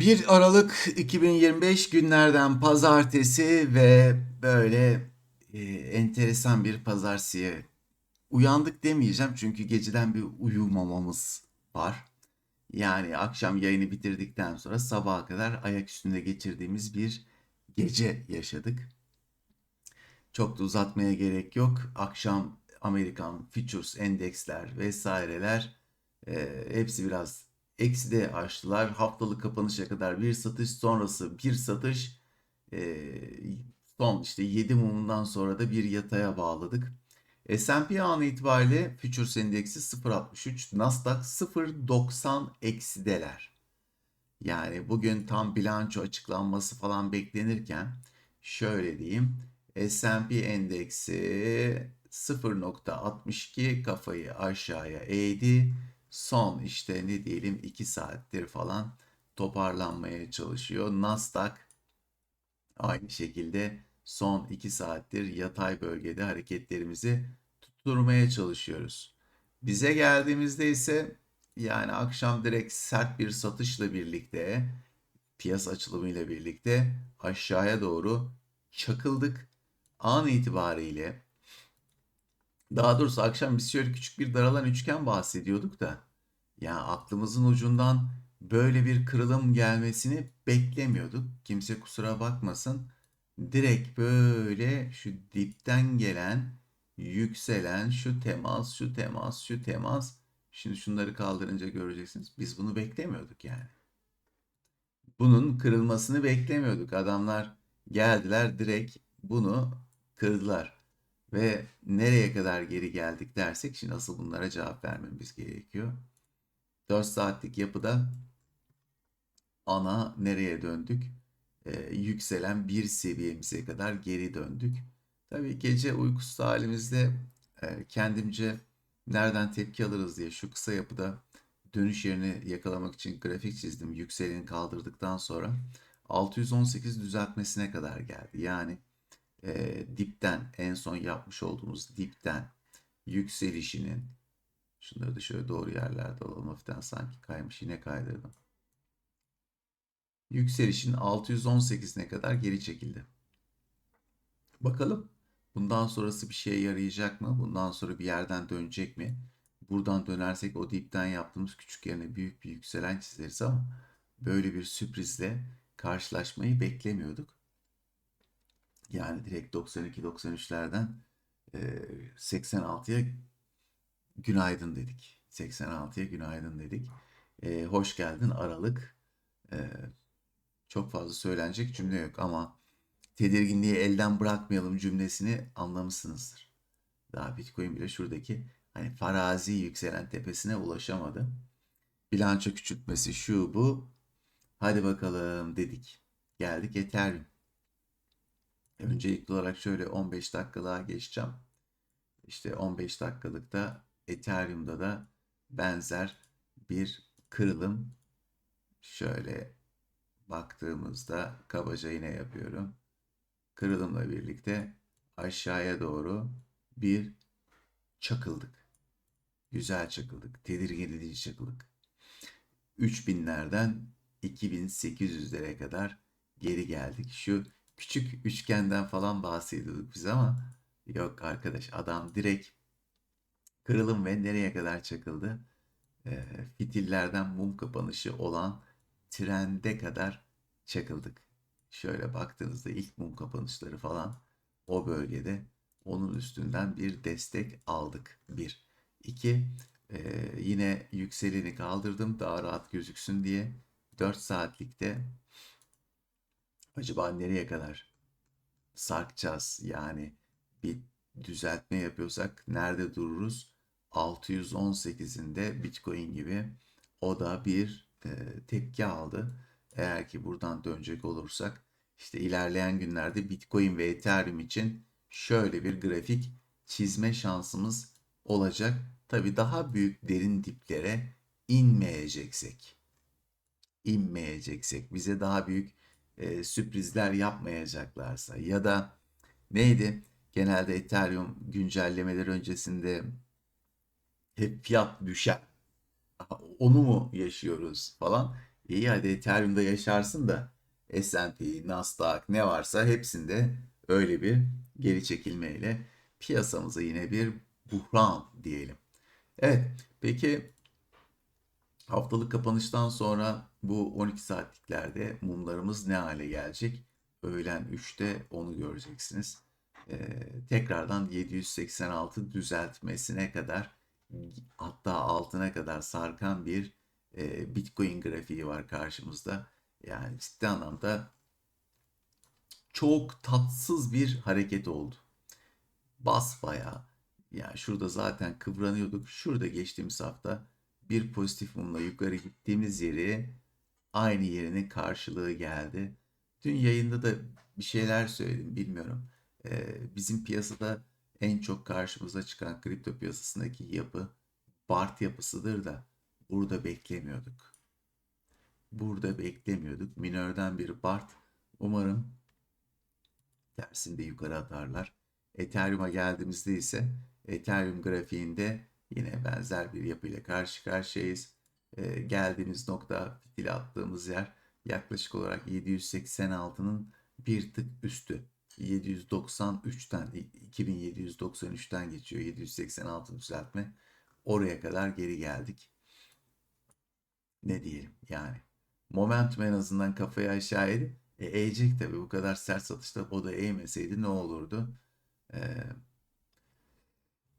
1 Aralık 2025 günlerden pazartesi ve böyle e, enteresan bir pazartesiye uyandık demeyeceğim çünkü geceden bir uyumamamız var. Yani akşam yayını bitirdikten sonra sabaha kadar ayak üstünde geçirdiğimiz bir gece yaşadık. Çok da uzatmaya gerek yok. Akşam Amerikan Futures endeksler vesaireler e, hepsi biraz ekside açtılar. Haftalık kapanışa kadar bir satış sonrası bir satış e, son işte 7 mumundan sonra da bir yataya bağladık. S&P an itibariyle Futures endeksi 0.63, Nasdaq 0.90 eksideler. Yani bugün tam bilanço açıklanması falan beklenirken şöyle diyeyim. S&P endeksi 0.62 kafayı aşağıya eğdi. Son işte ne diyelim 2 saattir falan toparlanmaya çalışıyor. Nasdaq aynı şekilde son 2 saattir yatay bölgede hareketlerimizi tutturmaya çalışıyoruz. Bize geldiğimizde ise yani akşam direkt sert bir satışla birlikte piyasa açılımıyla birlikte aşağıya doğru çakıldık. An itibariyle daha doğrusu akşam biz şöyle küçük bir daralan üçgen bahsediyorduk da ya aklımızın ucundan böyle bir kırılım gelmesini beklemiyorduk. Kimse kusura bakmasın. Direkt böyle şu dipten gelen yükselen şu temas, şu temas, şu temas. Şimdi şunları kaldırınca göreceksiniz. Biz bunu beklemiyorduk yani. Bunun kırılmasını beklemiyorduk. Adamlar geldiler direkt bunu kırdılar. Ve nereye kadar geri geldik dersek şimdi asıl bunlara cevap vermemiz gerekiyor. 4 saatlik yapıda ana nereye döndük? Ee, yükselen bir seviyemize kadar geri döndük. Tabii gece uykusuz halimizde e, kendimce nereden tepki alırız diye şu kısa yapıda dönüş yerini yakalamak için grafik çizdim. Yükseleni kaldırdıktan sonra 618 düzeltmesine kadar geldi. Yani e, dipten en son yapmış olduğumuz dipten yükselişinin şunları da şöyle doğru yerlerde alalım hafiften sanki kaymış yine kaydırdım. Yükselişin 618'ine kadar geri çekildi. Bakalım bundan sonrası bir şeye yarayacak mı? Bundan sonra bir yerden dönecek mi? Buradan dönersek o dipten yaptığımız küçük yerine büyük bir yükselen çizeriz ama böyle bir sürprizle karşılaşmayı beklemiyorduk. Yani direkt 92-93'lerden 86'ya günaydın dedik. 86'ya günaydın dedik. E, hoş geldin Aralık. E, çok fazla söylenecek cümle yok ama tedirginliği elden bırakmayalım cümlesini anlamışsınızdır. Daha Bitcoin bile şuradaki hani farazi yükselen tepesine ulaşamadı. Bilanço küçültmesi şu bu. Hadi bakalım dedik. Geldik Ethereum. Öncelikli olarak şöyle 15 dakikalığa geçeceğim. İşte 15 dakikalıkta Ethereum'da da benzer bir kırılım şöyle baktığımızda kabaca yine yapıyorum. Kırılımla birlikte aşağıya doğru bir çakıldık. Güzel çakıldık. Tedirgin edici çakıldık. 3000'lerden 2800'lere kadar geri geldik. Şu küçük üçgenden falan bahsediyorduk biz ama yok arkadaş adam direkt kırılım ve nereye kadar çakıldı? E, fitillerden mum kapanışı olan trende kadar çakıldık. Şöyle baktığınızda ilk mum kapanışları falan o bölgede onun üstünden bir destek aldık. Bir. İki, e, yine yükseleni kaldırdım daha rahat gözüksün diye. 4 saatlikte acaba nereye kadar sarkacağız? Yani bir düzeltme yapıyorsak nerede dururuz? 618'inde Bitcoin gibi o da bir e, tepki aldı. Eğer ki buradan dönecek olursak işte ilerleyen günlerde Bitcoin ve Ethereum için şöyle bir grafik çizme şansımız olacak. Tabi daha büyük derin diplere inmeyeceksek, inmeyeceksek, bize daha büyük e, sürprizler yapmayacaklarsa ya da neydi? Genelde Ethereum güncellemeleri öncesinde hep fiyat düşer. Onu mu yaşıyoruz falan. İyi hadi Ethereum'da yaşarsın da S&P, Nasdaq ne varsa hepsinde öyle bir geri çekilmeyle piyasamıza yine bir buhran diyelim. Evet, peki haftalık kapanıştan sonra bu 12 saatliklerde mumlarımız ne hale gelecek? Öğlen 3'te onu göreceksiniz. Ee, tekrardan 786 düzeltmesine kadar hatta altına kadar sarkan bir e, Bitcoin grafiği var karşımızda. Yani ciddi anlamda çok tatsız bir hareket oldu. Basbayağı yani şurada zaten kıvranıyorduk. Şurada geçtiğimiz hafta bir pozitif mumla yukarı gittiğimiz yeri aynı yerinin karşılığı geldi. Dün yayında da bir şeyler söyledim bilmiyorum. Ee, bizim piyasada en çok karşımıza çıkan kripto piyasasındaki yapı BART yapısıdır da burada beklemiyorduk. Burada beklemiyorduk. Minörden bir BART. Umarım tersinde yukarı atarlar. Ethereum'a geldiğimizde ise Ethereum grafiğinde yine benzer bir yapıyla karşı karşıyayız. Ee, geldiğimiz nokta fitil attığımız yer yaklaşık olarak 786'nın bir tık üstü. 793'ten 2793'ten geçiyor 786 düzeltme. Oraya kadar geri geldik. Ne diyelim yani. Momentum en azından kafayı aşağı eğdi. E, eğecek tabii bu kadar sert satışta o da eğmeseydi ne olurdu? Ee,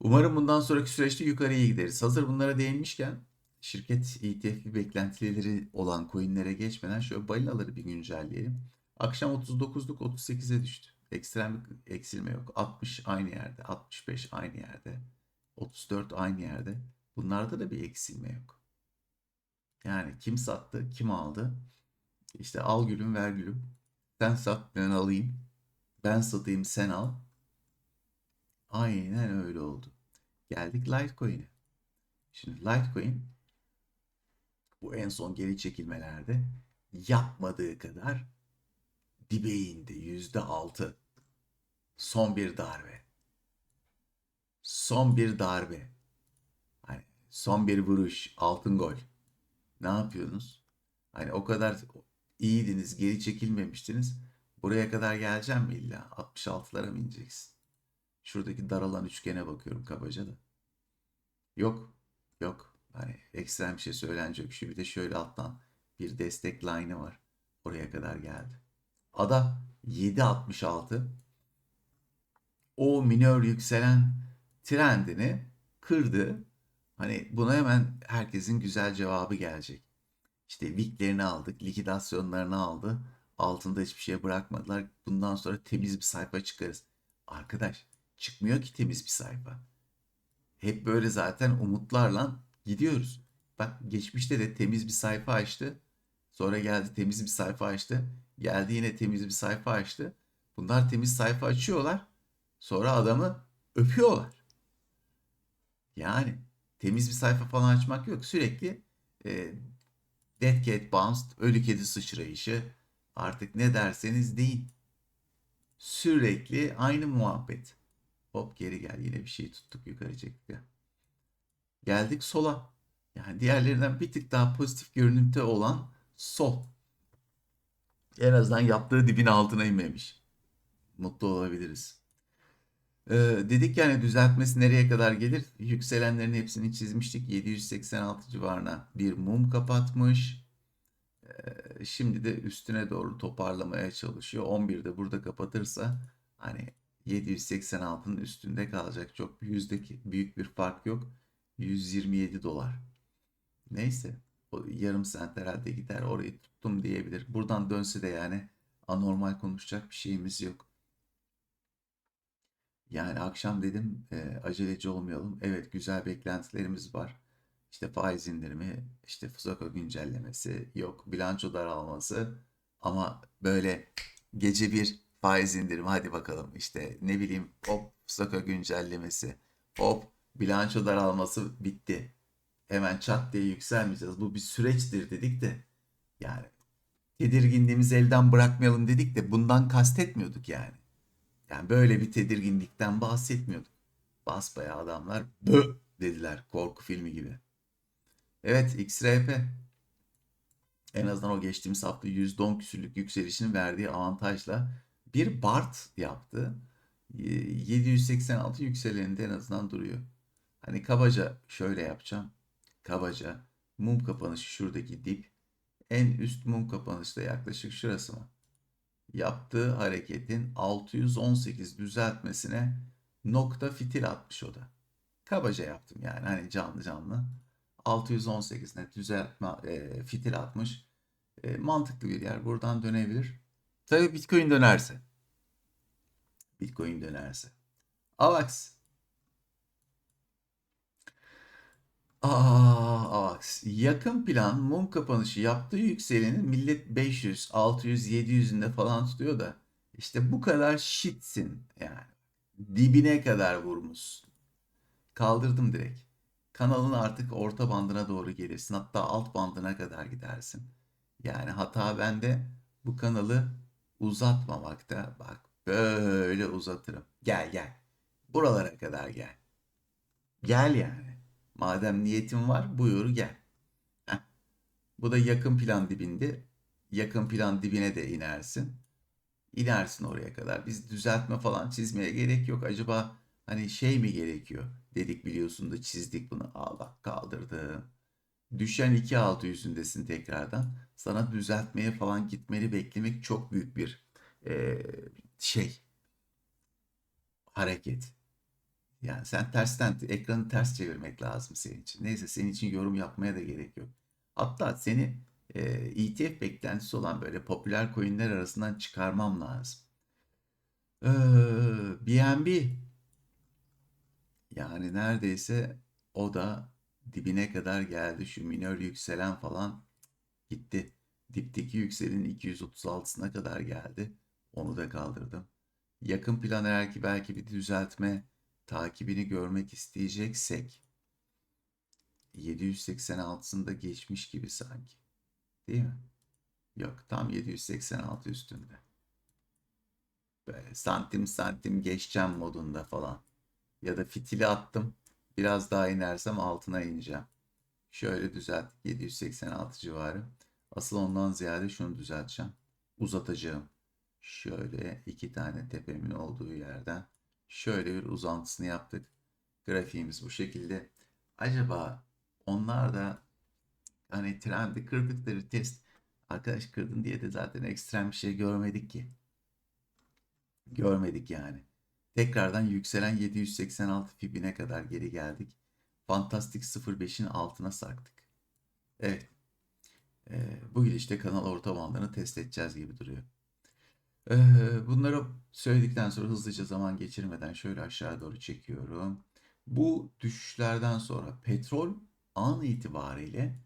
umarım bundan sonraki süreçte yukarıya gideriz. Hazır bunlara değinmişken şirket ETF'li beklentileri olan coinlere geçmeden şöyle balinaları bir güncelleyelim. Akşam 39'luk 38'e düştü. Ekstrem bir eksilme yok. 60 aynı yerde, 65 aynı yerde, 34 aynı yerde. Bunlarda da bir eksilme yok. Yani kim sattı, kim aldı? İşte al gülüm ver gülüm. Sen sat ben alayım. Ben satayım sen al. Aynen öyle oldu. Geldik Litecoin'e. Şimdi Litecoin bu en son geri çekilmelerde yapmadığı kadar dibe indi. Yüzde altı. Son bir darbe. Son bir darbe. Hani son bir vuruş. Altın gol. Ne yapıyorsunuz? Hani o kadar iyiydiniz, geri çekilmemiştiniz. Buraya kadar geleceğim mi illa? 66'lara mı ineceksin? Şuradaki daralan üçgene bakıyorum kabaca da. Yok. Yok. Hani ekstrem bir şey söylenecek. Şu bir de şöyle alttan bir destek line'ı var. Oraya kadar geldi. Ada 7.66 o minör yükselen trendini kırdı. Hani buna hemen herkesin güzel cevabı gelecek. İşte viklerini aldık, likidasyonlarını aldı. Altında hiçbir şey bırakmadılar. Bundan sonra temiz bir sayfa çıkarız. Arkadaş çıkmıyor ki temiz bir sayfa. Hep böyle zaten umutlarla gidiyoruz. Bak geçmişte de temiz bir sayfa açtı. Sonra geldi temiz bir sayfa açtı. Geldi yine temiz bir sayfa açtı. Bunlar temiz sayfa açıyorlar. Sonra adamı öpüyorlar. Yani temiz bir sayfa falan açmak yok. Sürekli e, Dead Cat Bounced, ölü kedi sıçrayışı artık ne derseniz deyin. Sürekli aynı muhabbet. Hop geri gel yine bir şey tuttuk yukarı çekti. Geldik sola. Yani diğerlerinden bir tık daha pozitif görünümde olan sol. En azından yaptığı dibin altına inmemiş. Mutlu olabiliriz. Ee, dedik yani düzeltmesi nereye kadar gelir? Yükselenlerin hepsini çizmiştik. 786 civarına bir mum kapatmış. Ee, şimdi de üstüne doğru toparlamaya çalışıyor. 11'de burada kapatırsa hani 786'nın üstünde kalacak. Çok yüzdeki büyük bir fark yok. 127 dolar. Neyse. O yarım saat herhalde gider orayı tuttum diyebilir. Buradan dönse de yani anormal konuşacak bir şeyimiz yok. Yani akşam dedim e, aceleci olmayalım. Evet güzel beklentilerimiz var. İşte faiz indirimi, işte Fusaka güncellemesi, yok bilanço daralması ama böyle gece bir faiz indirimi hadi bakalım işte ne bileyim hop Fusaka güncellemesi, hop bilanço daralması bitti. Hemen çat diye yükselmeyeceğiz. Bu bir süreçtir dedik de yani tedirginliğimizi elden bırakmayalım dedik de bundan kastetmiyorduk yani. Yani böyle bir tedirginlikten bahsetmiyorduk. Basbayağı adamlar bö dediler korku filmi gibi. Evet XRP. en azından o geçtiğimiz hafta %10 küsürlük yükselişin verdiği avantajla bir BART yaptı. Ee, 786 yükseleninde en azından duruyor. Hani kabaca şöyle yapacağım. Kabaca mum kapanışı şuradaki dip. En üst mum kapanışı da yaklaşık şurası mı? Yaptığı hareketin 618 düzeltmesine nokta fitil atmış o da. Kabaca yaptım yani hani canlı canlı. 618'ne düzeltme e, fitil atmış. E, mantıklı bir yer. Buradan dönebilir. Tabii Bitcoin dönerse. Bitcoin dönerse. AVAX. Aa, AVAX. Yakın plan mum kapanışı yaptığı yükselenin millet 500, 600, 700'ünde falan tutuyor da işte bu kadar shitsin yani. Dibine kadar vurmuşsun. Kaldırdım direkt. Kanalın artık orta bandına doğru gelirsin. Hatta alt bandına kadar gidersin. Yani hata bende bu kanalı uzatmamakta. Bak böyle uzatırım. Gel gel. Buralara kadar gel. Gel yani. Madem niyetin var buyur gel. Heh. Bu da yakın plan dibinde. Yakın plan dibine de inersin. İnersin oraya kadar. Biz düzeltme falan çizmeye gerek yok. Acaba hani şey mi gerekiyor? Dedik biliyorsun da çizdik bunu. Aa bak Düşen 2600'ündesin tekrardan. Sana düzeltmeye falan gitmeni beklemek çok büyük bir e, şey hareket. Yani sen tersten ekranı ters çevirmek lazım senin için. Neyse senin için yorum yapmaya da gerek yok. Hatta seni e, ETF beklentisi olan böyle popüler coinler arasından çıkarmam lazım. Ee, BNB yani neredeyse o da dibine kadar geldi. Şu minör yükselen falan gitti. Dipteki yükselenin 236'sına kadar geldi. Onu da kaldırdım. Yakın plan eğer ki belki bir düzeltme takibini görmek isteyeceksek 786'sında geçmiş gibi sanki. Değil mi? Yok tam 786 üstünde. Böyle santim santim geçeceğim modunda falan. Ya da fitili attım. Biraz daha inersem altına ineceğim. Şöyle düzelttik 786 civarı. Asıl ondan ziyade şunu düzelteceğim. Uzatacağım. Şöyle iki tane tepemin olduğu yerden şöyle bir uzantısını yaptık. Grafiğimiz bu şekilde. Acaba onlar da hani trendi kırdıkları test arkadaş kırdın diye de zaten ekstrem bir şey görmedik ki. Görmedik yani. Tekrardan yükselen 786 fibine kadar geri geldik. Fantastik 05'in altına sarktık. Evet. Ee, bu gidişte kanal orta bandını test edeceğiz gibi duruyor. Ee, bunları söyledikten sonra hızlıca zaman geçirmeden şöyle aşağı doğru çekiyorum. Bu düşüşlerden sonra petrol an itibariyle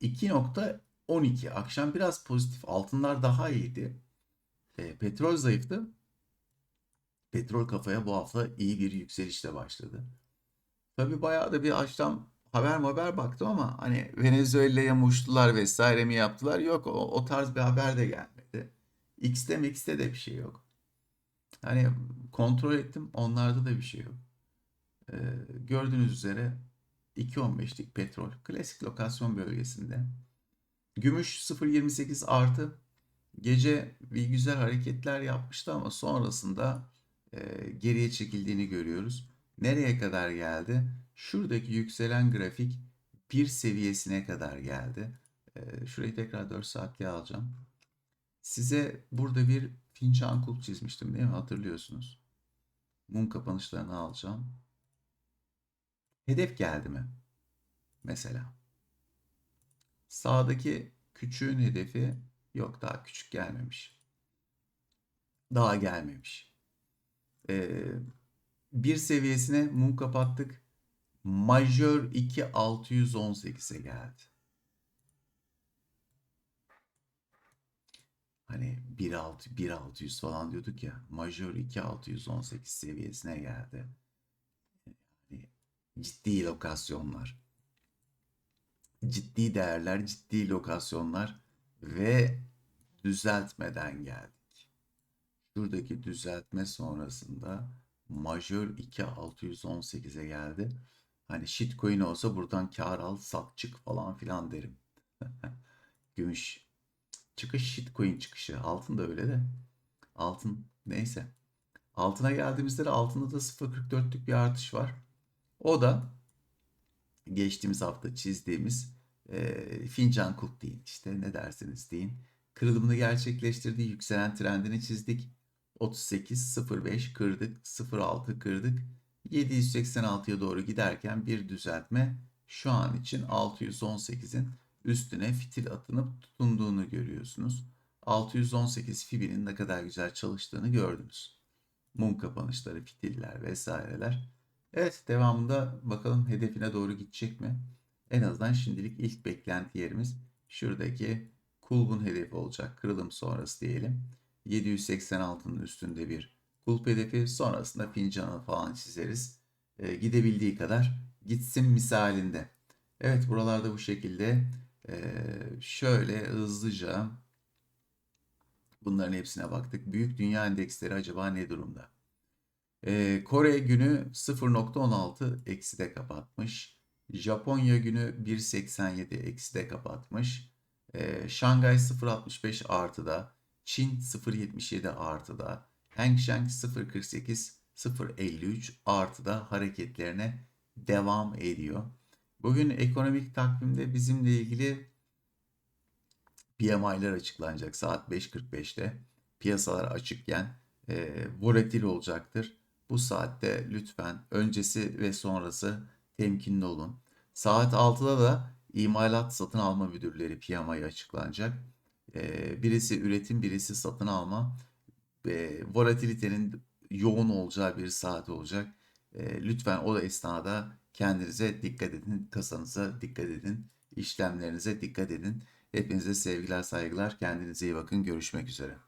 2.12 akşam biraz pozitif altınlar daha iyiydi. E, petrol zayıftı. Petrol kafaya bu hafta iyi bir yükselişle başladı. Tabii bayağı da bir açtan haber haber baktım ama hani Venezuela'ya muştular vesaire mi yaptılar? Yok o, o tarz bir haber de gelmedi. X'te X'te de bir şey yok. Hani kontrol ettim onlarda da bir şey yok. Ee, gördüğünüz üzere 2.15'lik petrol klasik lokasyon bölgesinde. Gümüş 0.28 artı gece bir güzel hareketler yapmıştı ama sonrasında geriye çekildiğini görüyoruz. Nereye kadar geldi? Şuradaki yükselen grafik bir seviyesine kadar geldi. E, şurayı tekrar 4 saatliğe alacağım. Size burada bir fincan kulp çizmiştim değil mi? Hatırlıyorsunuz. Mum kapanışlarını alacağım. Hedef geldi mi? Mesela. Sağdaki küçüğün hedefi yok daha küçük gelmemiş. Daha gelmemiş. Ee, bir seviyesine mum kapattık. Majör 2 618'e geldi. Hani 1.6 1.600 falan diyorduk ya. Majör 2 618 seviyesine geldi. Yani ciddi lokasyonlar. Ciddi değerler, ciddi lokasyonlar ve düzeltmeden geldik. Şuradaki düzeltme sonrasında majör 2 618'e geldi. Hani shitcoin olsa buradan kar al, sat çık falan filan derim. Gümüş Çıkış shitcoin çıkışı. Altın da öyle de. Altın neyse. Altına geldiğimizde de altında da 0.44'lük bir artış var. O da geçtiğimiz hafta çizdiğimiz e, fincan kulp deyin işte ne derseniz deyin. Kırılımını gerçekleştirdiği yükselen trendini çizdik. 38.05 kırdık, 0.6 kırdık. 786'ya doğru giderken bir düzeltme şu an için 618'in üstüne fitil atınıp tutunduğunu görüyorsunuz. 618 Fibi'nin ne kadar güzel çalıştığını gördünüz. Mum kapanışları, fitiller vesaireler. Evet devamında bakalım hedefine doğru gidecek mi? En azından şimdilik ilk beklenti yerimiz şuradaki kulbun hedefi olacak. Kırılım sonrası diyelim. 786'nın üstünde bir kulp hedefi sonrasında fincanı falan çizeriz. Ee, gidebildiği kadar gitsin misalinde. Evet buralarda bu şekilde ee, şöyle hızlıca bunların hepsine baktık. Büyük dünya endeksleri acaba ne durumda? Ee, Kore günü 0.16 ekside kapatmış. Japonya günü 1.87 ekside kapatmış. Ee, Şangay 0.65 artıda. Çin 0.77 artıda. Hang Seng 0.48 0.53 artıda hareketlerine devam ediyor. Bugün ekonomik takvimde bizimle ilgili PMI'ler açıklanacak saat 5.45'te. Piyasalar açıkken e, volatil olacaktır. Bu saatte lütfen öncesi ve sonrası temkinli olun. Saat 6'da da imalat satın alma müdürleri PMI açıklanacak. Birisi üretim, birisi satın alma. E, volatilitenin yoğun olacağı bir saat olacak. Lütfen o esnada kendinize dikkat edin, kasanıza dikkat edin, işlemlerinize dikkat edin. Hepinize sevgiler, saygılar. Kendinize iyi bakın. Görüşmek üzere.